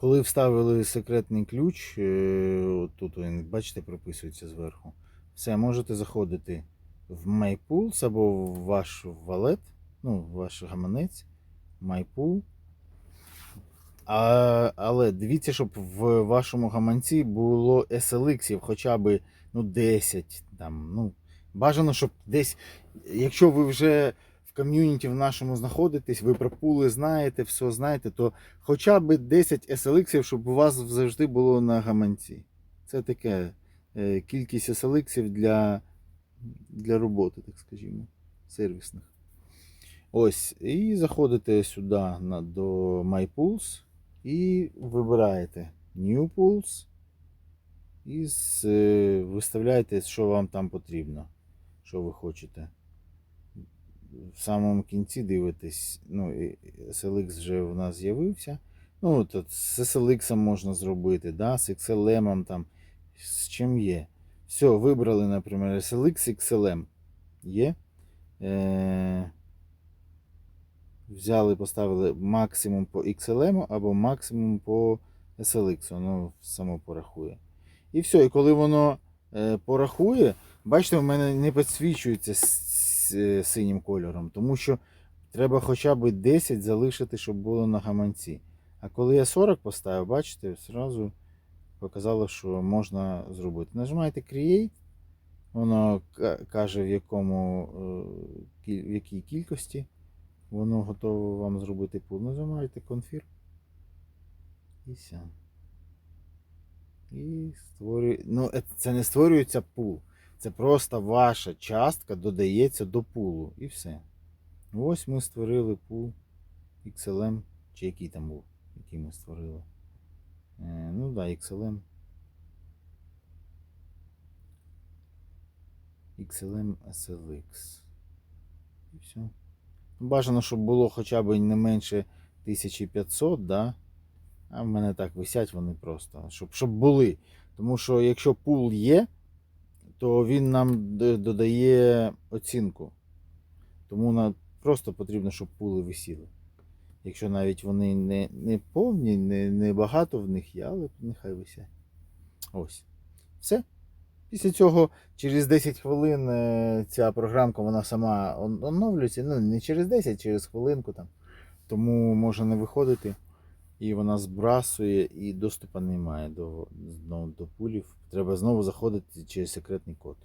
Коли вставили секретний ключ, е, тут він, бачите, прописується зверху. Все, можете заходити в MyPools або в ваш валет, ну, в ваш гаманець, MyPool. А, але дивіться, щоб в вашому гаманці було SLX хоча б ну, 10. Там, ну, бажано, щоб десь, якщо ви вже ком'юніті в нашому знаходитесь, ви про пули знаєте, все знаєте, то хоча б 10 SLX, щоб у вас завжди було на гаманці. Це таке е, кількість SLX для, для роботи, так скажімо, сервісних. Ось, і заходите сюди на, до MyPools і вибираєте New Pools і е, виставляєте, що вам там потрібно, що ви хочете. В самому кінці дивитесь, ну, SLX вже в нас з'явився. Ну, от з SLX можна зробити, да, з XLM там, з чим є. Все, вибрали, наприклад, SLX XLM. Є. Е- взяли, поставили максимум по XLM або максимум по SLX, воно само порахує. І все, і коли воно е, порахує, бачите, в мене не підсвічується синім кольором, тому що треба хоча б 10 залишити, щоб було на гаманці. А коли я 40 поставив, бачите, одразу показало, що можна зробити. Нажимаєте Create, воно каже, в, якому, е, в якій кількості воно готове вам зробити пул. Нажимаєте Confirm. І все. І створює. Ну, е, це не створюється пул. Це просто ваша частка додається до пулу. І все. Ось ми створили пул XLM. Чи який там був, який ми створили. Е, ну да, XLM. XLM SLX. І все. Бажано, щоб було хоча б не менше 1500, да? а в мене так висять вони просто, щоб, щоб були. Тому що якщо пул є, то він нам додає оцінку. Тому нам просто потрібно, щоб пули висіли. Якщо навіть вони не, не повні, не, не багато в них є, але нехай висять. Ось. Все. Після цього через 10 хвилин е, ця програмка вона сама оновлюється. Ну, не через 10, через хвилинку там. Тому може не виходити. І вона збрасує, і доступу немає до, до пулів. Треба знову заходити через секретний код.